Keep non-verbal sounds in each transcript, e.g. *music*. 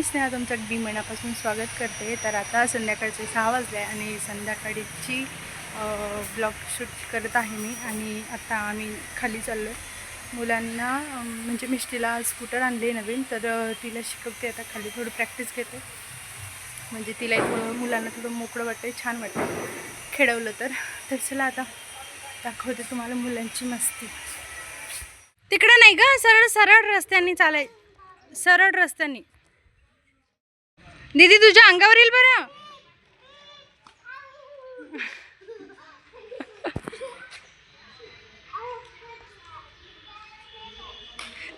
मी स्नेहा तुमचं अगदी मनापासून स्वागत करते. तर आता संध्याकाळचे सहा वाजले आणि संध्याकाळीची ब्लॉग शूट करत आहे मी आणि आता आम्ही खाली चाललो मुलांना म्हणजे मिष्टीला स्कूटर आणले नवीन तर तिला शिकवते आता खाली थोडं प्रॅक्टिस घेते. म्हणजे तिला थोडं मुलांना थोडं मोकळं वाटतं छान वाटतं खेळवलं तर. तर चला आता दाखवते तुम्हाला मुलांची मस्ती. तिकडं नाही का सरळ सरळ रस्त्याने चालाय सरळ रस्त्याने. दीदी तुझ्या अंगावर येईल बरं.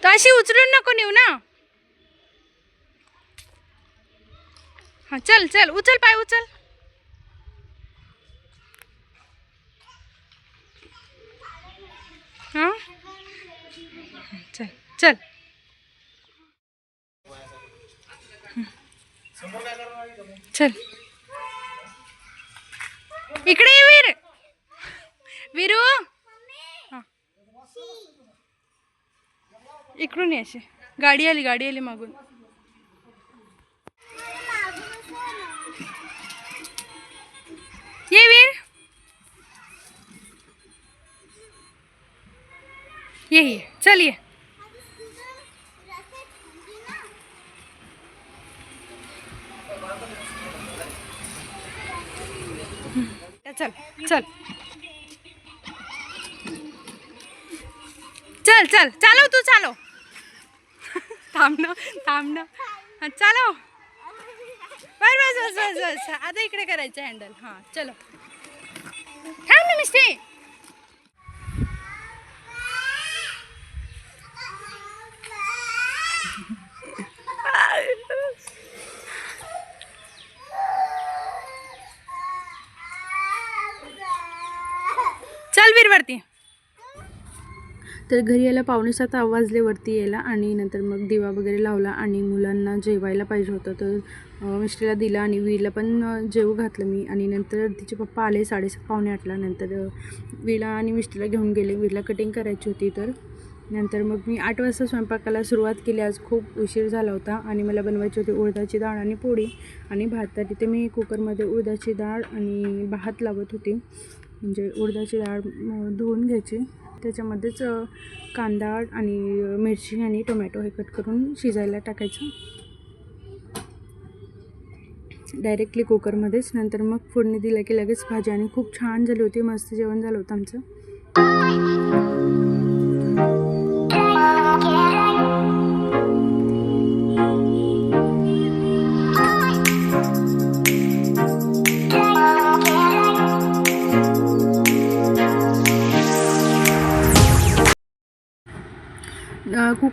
तर अशी उचलून नको नेऊ ना. हा चल चल उचल पाय उचल. हां? चल चल. चल। इकडे वीर। वीरू। हा. इकडून अशी. गाडी आली गाडी आली मागून. ये वीर। ये ये. चल ये. चल चल. चालव तू चालव. थांबणं थांबणं चालव. बस बस बस बस बस. आता इकडे करायचं हँडल हां चलो. थांब ना मिस्टे चल वीर वरती तर घरी यायला पावणे सात वाजले वरती यायला आणि नंतर मग दिवा वगैरे लावला आणि मुलांना जेवायला पाहिजे होतं. तर अं, मिस्टरला दिला आणि वीरला पण जेवू घातलं मी. आणि नंतर तिचे पप्पा आले साडेसात पावणे आठला. नंतर अं, वीरला आणि मिस्टरला घेऊन गेले. वीरला कटिंग करायची होती तर. नंतर मग मी आठ वाजता स्वयंपाकाला सुरुवात केली. आज खूप उशीर झाला होता आणि मला बनवायची होती उडदाची डाळ आणि पोळी. आणि भात तर तिथे मी कुकरमध्ये उडदाची डाळ आणि भात लावत होती. म्हणजे उडदाची डाळ धुवून घ्यायची. त्याच्यामध्येच कांदा आणि मिरची आणि टोमॅटो हे कट करून शिजायला टाकायचं. डायरेक्टली कुकरमध्येच नंतर मग फोडणी दिलं की लगेच भाजी. आणि खूप छान झाली होती मस्त जेवण झालं होतं आमचं.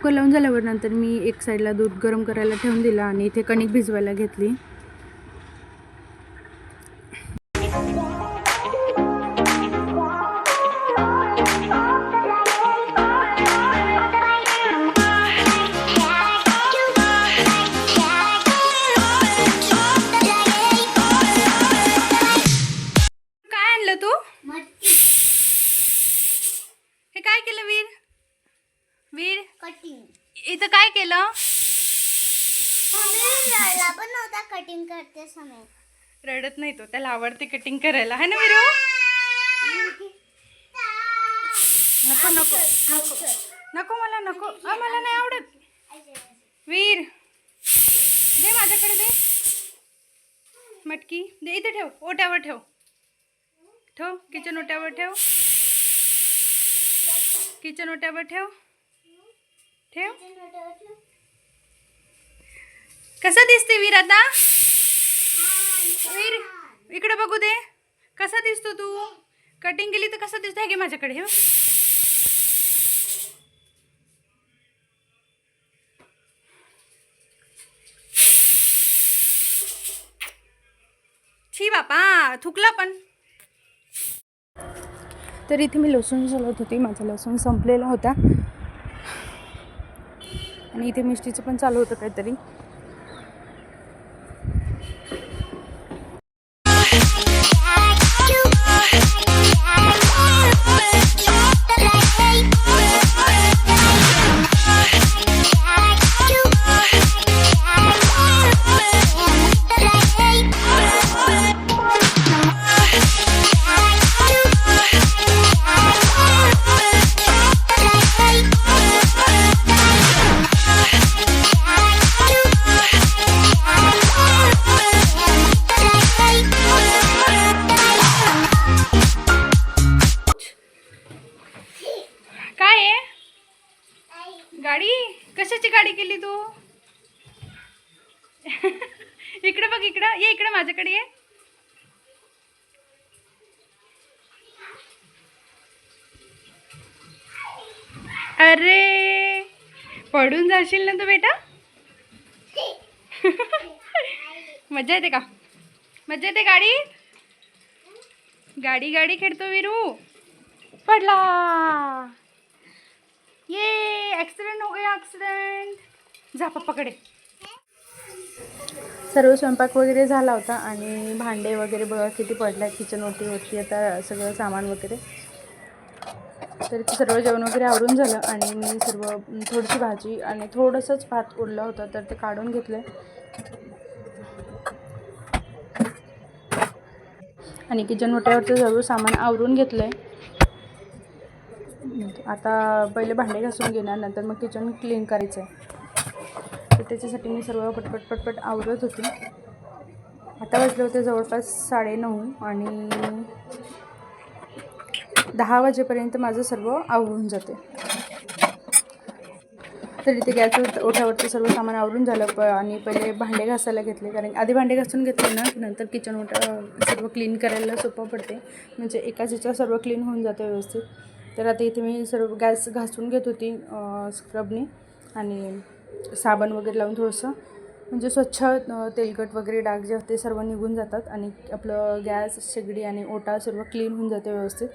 कुकर लावून झाल्यावर नंतर मी एक साईडला दूध गरम करायला ठेवून दिलं आणि इथे कणिक भिजवायला घेतली. इथं काय केलं? पण कटिंग करते समय रडत नाही तो त्याला आवडते कटिंग करायला. है ना वीरू? नको नको नको. नको मला नको. अ, मला नाही आवडत. वीर. दे माझ्याकडे दे. मटकी. दे इथे ठेव. ओट्यावर ठेव. ठेव. किचन ओट्यावर ठेव. किचन ओट्यावर ठेव. ठेव. कसं दिसते वीर आता? वीर इकडे बघू दे. कसा दिसतो तू? कटिंग केली तर कसा दिसतो हे घे माझ्याकडे? हे छी बापा थुकला पण. तर इथे मी लसूण सोलत होती माझा लसूण संपलेला होता. आणि इथे मिष्टीचं पण चालू होतं काहीतरी. *laughs* इकडे बघ इकडं. ये इकडे माझ्याकडे ये. अरे पडून जाशील ना तू बेटा? *laughs* मजा येते का? मजा येते गाडी? गाडी गाडी खेळतो विरू. पडला. ये ॲक्सिडेंट हो गया ॲक्सिडेंट जा पप्पाकडे. सर्व स्वयंपाक वगैरे झाला होता आणि भांडे वगैरे बघा किती पडल्या किचन ओटी होती आता सगळं सामान वगैरे. तर ते सर्व जेवण वगैरे आवरून झालं आणि मी सर्व थोडीशी भाजी आणि थोडंसंच भात उरलं होतं तर ते काढून घेतलं आणि किचन ओट्यावरचं सर्व सामान आवरून घेतलं आहे आता पहिले भांडे घासून घेणार नंतर मग किचन क्लीन करायचं आहे त्याच्यासाठी मी सर्व पटपट पटपट आवरत होती. आता वाजले होते जवळपास साडेनऊ आणि दहा वाजेपर्यंत माझं सर्व आवरून जाते. तर इथे गॅस ओठ्यावरचं सर्व सामान आवरून झालं प आणि पहिले भांडे घासायला घेतले कारण आधी भांडे घासून घेतले ना नंतर किचन ओटा सर्व क्लीन करायला सोपं पडते. म्हणजे एकाच ह्याच्या सर्व क्लीन होऊन जाते व्यवस्थित. तर आता इथे मी सर्व गॅस घासून घेत होती स्क्रबने आणि साबण वगैरे लावून थोडंसं म्हणजे स्वच्छ तेलकट वगैरे डाग जे असते सर्व निघून जातात आणि आपलं गॅस शेगडी आणि ओटा सर्व क्लीन होऊन जाते व्यवस्थित.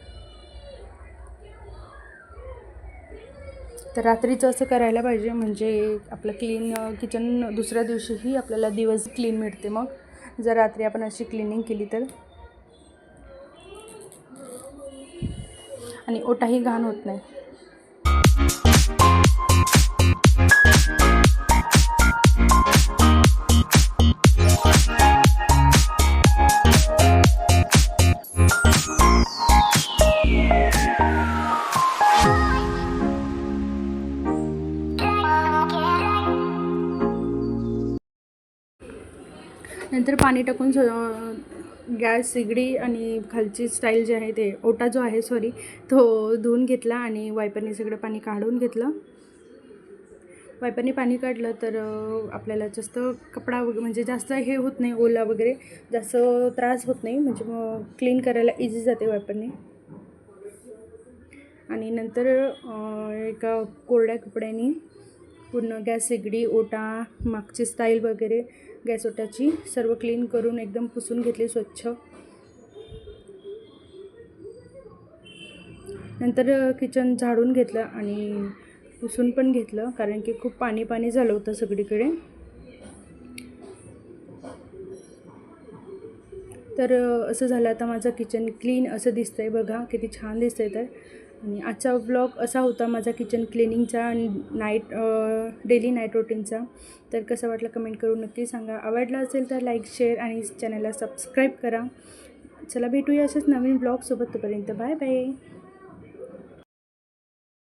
तर रात्रीचं असं करायला पाहिजे म्हणजे आपलं क्लीन किचन दुसऱ्या दिवशीही आपल्याला दिवस क्लीन मिळते मग. जर रात्री आपण अशी क्लिनिंग केली तर. आणि ओटाही घाण होत नाही. नंतर पाणी टाकून स- गॅस शेगडी आणि खालची स्टाईल जी आहे ते ओटा जो आहे सॉरी तो धुवून घेतला आणि वायपरने सगळं पाणी काढून घेतलं. वायपरने पाणी काढलं तर आपल्याला जास्त कपडा वगैरे म्हणजे जास्त हे होत नाही ओला वगैरे जास्त त्रास होत नाही म्हणजे मग क्लीन करायला इझी जाते वायपरने आणि नंतर एका कोरड्या कपड्याने पूर्ण गॅस शेगडी ओटा मागची स्टाईल वगैरे गॅस ओट्याची सर्व क्लीन करून एकदम पुसून घेतली स्वच्छ. नंतर किचन झाडून घेतलं आणि पुसून पण घेतलं कारण की खूप पाणी पाणी झालं होतं सगळीकडे. तर असं झालं आता माझं किचन क्लीन असं दिसतं आहे बघा किती छान दिसतं आहे तर. आणि आजचा ब्लॉग असा होता माझा किचन क्लिनिंगचा आणि नाईट डेली नाईट रुटीनचा तर कसं वाटलं कमेंट करून नक्की सांगा. आवडला असेल तर लाईक शेअर आणि चॅनलला सबस्क्राईब करा. चला भेटूया असेच नवीन ब्लॉगसोबत तोपर्यंत. Bye bye